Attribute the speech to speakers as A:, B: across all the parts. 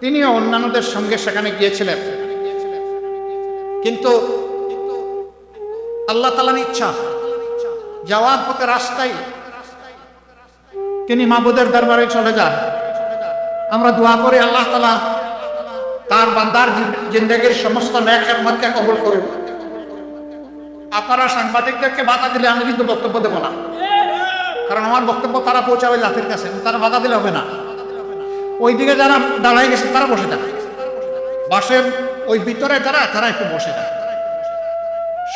A: তিনিও অন্যান্যদের সঙ্গে সেখানে গিয়েছিলেন। কিন্তু আল্লাহ তালার ইচ্ছা, যাওয়ার পথে রাস্তায় তিনি মাবুদের দরবারে চলে যান। আমরা দোয়া করি আল্লাহ তালা তার বান্দার জিন্দগির সমস্ত ন্যাক খেদমতকে কবুল করুন আপনারা সাংবাদিকদেরকে বাধা দিলে আমি কিন্তু বক্তব্য দেবো না। কারণ আমার বক্তব্য তারা পৌঁছাবে জাতির কাছে, তারা বাধা দিলে হবে না। ওইদিকে যারা দাঁড়ায় গেছে, তারা বসে থাকে। বাসের ওই ভিতরে যারা, তারা একটু বসে থাকে।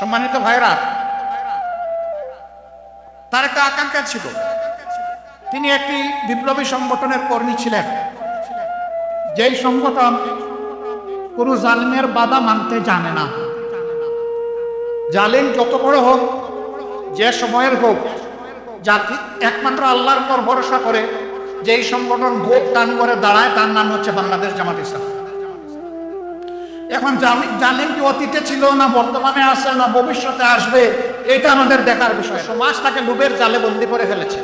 A: সম্মানিত ভাইরা তার একটা আকাঙ্ক্ষা ছিল। তিনি একটি বিপ্লবী সংগঠনের কর্মী ছিলেন। যেই সংগঠন কোনো জালিমের বাধা মানতে জানে না। জালিম যত বড় হোক, যে সময়ের হোক জাতি একমাত্র আল্লাহর উপর ভরসা করে যেই সংগঠন গোপ টান করে দাঁড়ায়, তার নাম হচ্ছে বাংলাদেশ জামাত ইসলাম। এখন জানেন কি অতীতে ছিল না, বর্তমানে আছে না, ভবিষ্যতে আসবে, এটা আমাদের দেখার বিষয়। সমাজ তাকে লুবের জালে বন্দি করে ফেলেছে।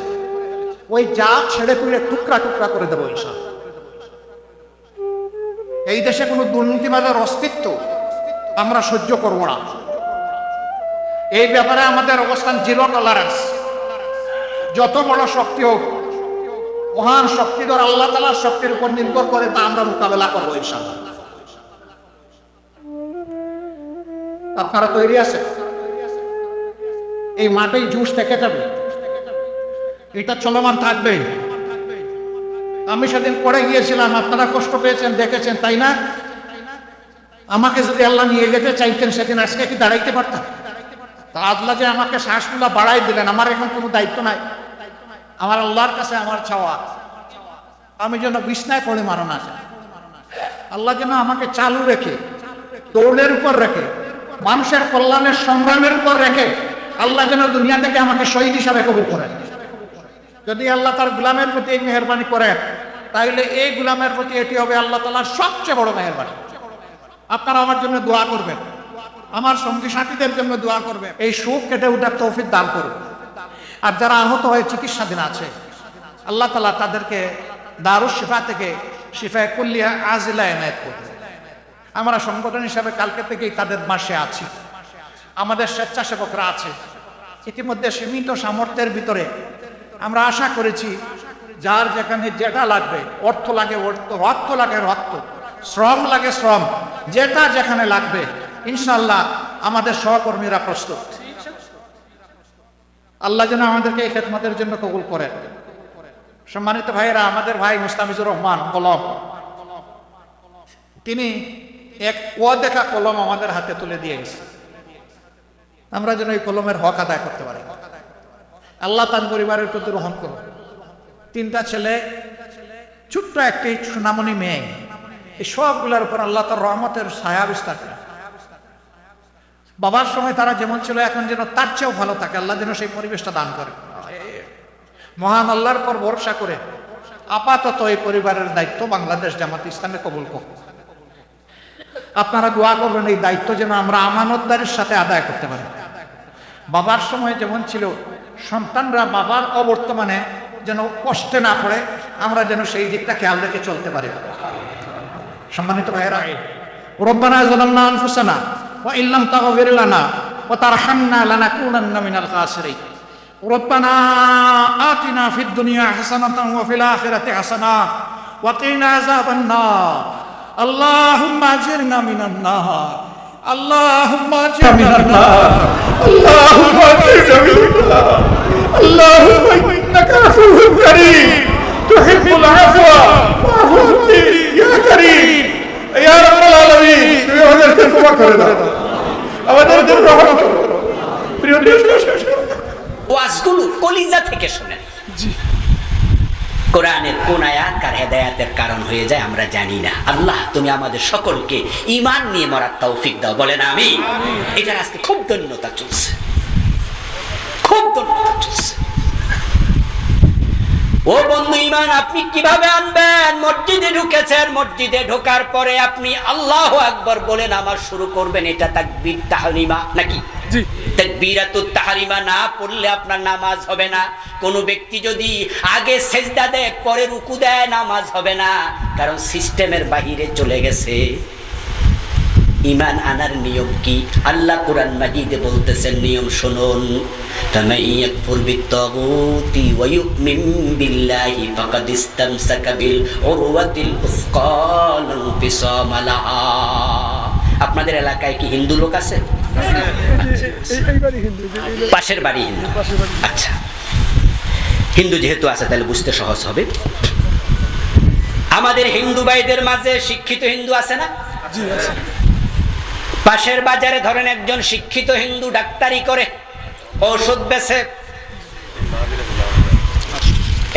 A: ওই জাল ছেড়ে পুড়ে টুকরা টুকরা করে দেবো ইনশাল এই দেশে কোনো দুর্নীতিবাদের অস্তিত্ব আমরা সহ্য করব না। এই ব্যাপারে আমাদের অবস্থান জিরো টলারেন্স যত বড় শক্তি হোক মহান শক্তিধর আল্লাহ তালার শক্তির উপর নির্ভর করে তা আমরা মোকাবেলা করব আপনারা তৈরি আছেন? এই মাঠেই জুস থেকে যাবে। এটা চলমান থাকবে। আমি সেদিন পড়ে গিয়েছিলাম, আপনারা কষ্ট পেয়েছেন, দেখেছেন, তাই না? আমাকে যদি আল্লাহ নিয়ে যেতে চাইতেন সেদিন আজকে কি দাঁড়াইতে পারতাম? তা আল্লাহ যে আমাকে শ্বাসগুলা বাড়াই দিলেন, আমার এখন কোনো দায়িত্ব নাই। আমার আল্লাহর কাছে আমার চাওয়া। আমি যেন বিছনায় পড়ে মারা না আল্লাহ যেন আমাকে চালু রেখে দৌড়ের উপর রেখে, মানুষের কল্যাণের সংগ্রামের উপর রেখে আল্লাহ যেন দুনিয়া থেকে আমাকে শহীদ হিসাবে কবুল করেন যদি আল্লাহ তার গুলামের প্রতি এই মেহরবানি করেন তাহলে এই গুলামের প্রতি এটি হবে আল্লাহ তালার সবচেয়ে বড় মেহরবানি। আপনারা আমার জন্য দোয়া করবেন। আমার সঙ্গী সাথীদের জন্য দোয়া করবেন। এই সুখ কেটে উঠার তৌফিক দান করুন। আর যারা আহত হয়ে চিকিৎসাধীন আছে, আল্লাহ তালা তাদেরকে দারুস শিফা থেকে শিফায় কুল্লিয়া আজিলা এনায়ত করবে আমরা সংগঠন হিসাবে কালকে থেকেই তাদের মাসে আছি। আমাদের স্বেচ্ছাসেবকরা আছে। ইতিমধ্যে সীমিত সামর্থ্যের ভিতরে আমরা আশা করেছি, যার যেখানে যেটা লাগবে, অর্থ লাগে, অর্থ, রক্ত লাগে, রক্ত, শ্রম লাগে শ্রম, যেটা যেখানে লাগবে ইনশাল্লাহ আমাদের সহকর্মীরা প্রস্তুত। আল্লাহ যেন আমাদেরকে এই খেদমতের জন্য কবুল করেন সম্মানিত ভাইয়েরা, আমাদের ভাই মুস্তাফিজুর রহমান কলম। তিনি এক দেখা কলম আমাদের হাতে তুলে দিয়ে গেছে। আমরা যেন এই কলমের হক আদায় করতে পারি। আল্লাহ তার পরিবারের প্রতি গ্রহণ করুন। তিনটা ছেলে, ছোট্ট একটি সোনামণি মেয়ে। এই সবগুলোর উপর আল্লাহ তার রহমতের ছায়া বিস্তার করে বাবার সময় তারা যেমন ছিল, এখন যেন তার চেয়েও ভালো থাকে। আল্লাহ যেন সেই পরিবেশটা দান করে। মহান আল্লাহর পর ভরসা করে আপাতত এই পরিবারের দায়িত্ব বাংলাদেশ জামাত ইসলামে কবুল করুন। আপনারা দোয়া করবেন, এই দায়িত্ব যেন আমরা আমানতদারের সাথে আদায় করতে পারি। বাবার সময় যেমন ছিল, সন্তানরা বাবার অবর্তমানে যেন কষ্টে না পড়ে, আমরা যেন সেই দিকটা খেয়াল রেখে চলতে পারি। সম্মানিত ভাইয়েরা, রব্বানা জালামনা আনফুসানা ওয়া ইল্লাম তাগফির লানা ওয়া তারহামনা লানাকুনান্না মিনাল খাসিরিন ربنا آتنا في الدنيا حسنة وفي الآخرة حسنة وقنا عذاب النار اللهم أجرنا من النار اللهم أجرنا من النار اللهم أجرنا من النار
B: কোরআনের কোন আয়াত কার হেদায়াতের কারণ হয়ে যায় আমরা জানি না। আল্লাহ, তুমি আমাদের সকলকে ইমান নিয়ে মরার তৌফিক দাও, বলেন আমি এটার আজকে খুব ধন্যতা চলছে। খুব ধন্যতা চলছে। ও বন্ধু ইমান আপনি কীভাবে আনবেন? মসজিদে ঢুকেছেন, মসজিদে ঢোকার পরে আপনি আল্লাহ আকবর বলেন, আমার শুরু করবেন এটা তাকবীর তাহলিমা নাকি? না পড়লে আপনার নামাজ হবে না। ব্যক্তি যদি আগে সেজদা নামাজ হবে না। কারণ সিস্টেমের বাহিরে চলে গেছে। ইমান আনার নিয়ম কি? আল্লাহ কোরআন মাজিদে বলতেছেন, নিয়ম শুনুন। আপনাদের এলাকায় কি হিন্দু লোক আছে? পাশের বাড়ি হিন্দু। আচ্ছা। হিন্দু যেহেতু আছে, তাহলে বুঝতে সহজ হবে। আমাদের হিন্দু ভাইদের মাঝে শিক্ষিত হিন্দু আছে না? পাশের বাজারে ধরেন একজন শিক্ষিত হিন্দু ডাক্তারি করে ঔষধ বেছে।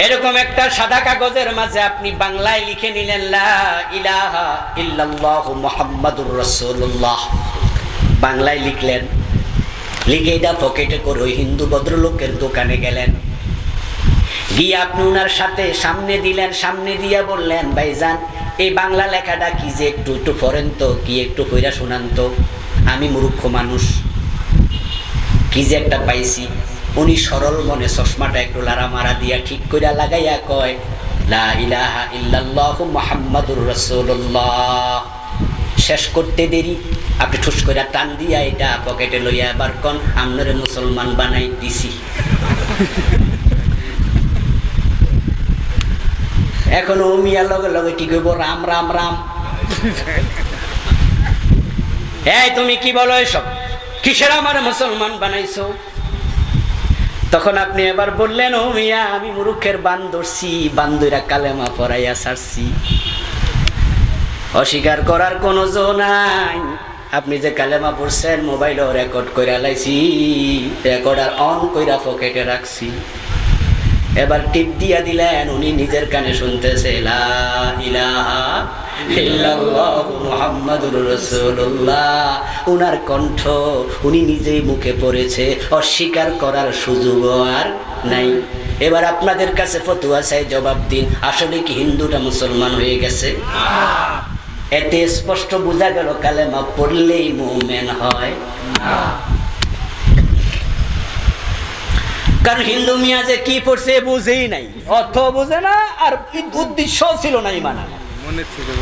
B: এরকম একটা সাদা কাগজের মাঝে আপনি বাংলায় লিখে নিলেন ইলাহা ইল্লাল্লাহু মুহাম্মাদুর রাসূলুল্লাহ। বাংলায় লিখলেন। লিখে এটা পকেটে করে হিন্দু ভদ্রলোকের দোকানে গেলেন। গিয়ে আপনি ওনার সাথে সামনে দিলেন, সামনে দিয়ে বললেন, ভাইজান, এই বাংলা লেখাটা কি যে একটু একটু পড়েন তো, কি একটু কইরা শোনান তো। আমি মূর্খ মানুষ। কি যে একটা পাইছি। উনি সরল মনে চশমাটা একটু লারা মারা দিয়া ঠিক কইরা লাগাইয়া কয়, লা ইলাহা ইল্লাল্লাহু মুহাম্মাদুর রাসূলুল্লাহ। শেষ করতে দেরি। আপনি ঠুস কইরা টান দিয়া এটা পকেটে লইয়া এবার কন। আমনরে মুসলমান বানাই দিছি। এখন ও মিয়ার লগে লগে কি কইব? রাম রাম রাম। এই, তুমি কি বলো এসব? কিসের আমার মুসলমান বানাইছো? তখন আপনি এবার বললেন, ও মিয়া, আমি মুরুখের বান ধরছি বান্দুরা কালেমা পড়াইয়া ছাড়ছি অস্বীকার করার কোনো জো নাই। আপনি যে কালেমা পড়ছেন, মোবাইলও রেকর্ড করে লাইছি রেকর্ডার অন কইরা পকেটে রাখছি। এবার টিপ দিয়া দিলেন, উনি নিজের কানে শুনতেছে উনার কণ্ঠ উনি নিজেই মুখে পড়েছে, অস্বীকার করার সুযোগ আর নাই। এবার আপনাদের কাছে ফতুয়া চাই, জবাব দিন, আসলে কি হিন্দুটা মুসলমান হয়ে গেছে? এতে স্পষ্ট বোঝা গেল কালেমা পড়লেই মুমেন হয়। কারণ হিন্দু মিয়া যে কি পড়ছে বুঝেই নাই অর্থ বুঝে না আর উদ্দেশ্য ছিল না ইমানা
C: মনে থেকে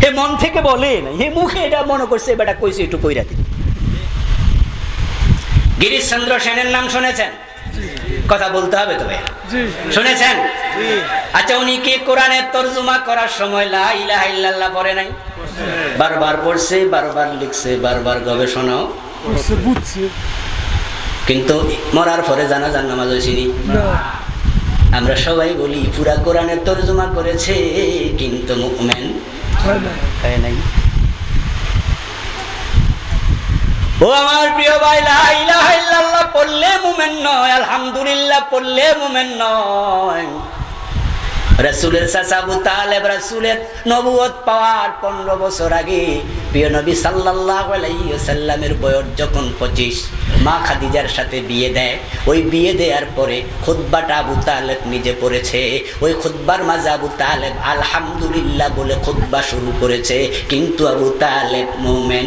B: হে মন থেকে বলে না হে মুখে এটা মনে করছে বেটা কইছে একটু কইরা দিন গিরিশচন্দ্র সেনের নাম শুনেছেন? কথা বলতে হবে
C: তবে
B: শুনেছেন? আচ্ছা উনি কি কোরআনের তর্জমা করার সময় লা ইলাহা ইল্লাল্লাহ পড়ে নাই? বারবার পড়ছে বারবার লিখছে বারবার গবেষণাও
C: বুঝছে।
B: কিন্তু মরার পরে জানাজার নামাজ হয়েছিনি। আমরা সবাই বলি পুরা কোরআনের তর্জমা করেছে কিন্তু মুভমেন
C: হয়
B: হয় নাই। ও আমার প্রিয় ভাই, লা ইলাহা পড়লে মুমেন নয়, আলহামদুলিল্লাহ, পড়লে মুমেন নয়। পাওয়ার পনেরো বছর আগে ওয়াসাল্লামের বয়স যখন পঁচিশ, মা খাদিজার সাথে বিয়ে দেয়। ওই বিয়ে পরে আবু নিজে পড়েছে। ওই আলহামদুলিল্লাহ বলে খুতবা শুরু করেছে। কিন্তু আবু তালেব মোমেন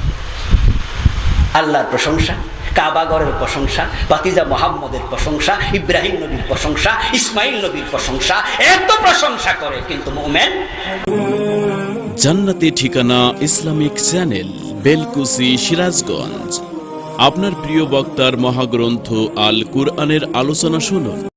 B: আল্লাহর প্রশংসা কাবাগরের প্রশংসা, বাতিজা মোহাম্মদের প্রশংসা, ইব্রাহিম নবীর প্রশংসা ইসমাইল নবীর প্রশংসা, এত প্রশংসা করে কিন্তু মোমেন।
D: জান্নাতি ঠিকানা ইসলামিক চ্যানেল, বেলকুসি, সিরাজগঞ্জ। আপনার প্রিয় বক্তার মহাগ্রন্থ আল কুরআনের আলোচনা শুনুন।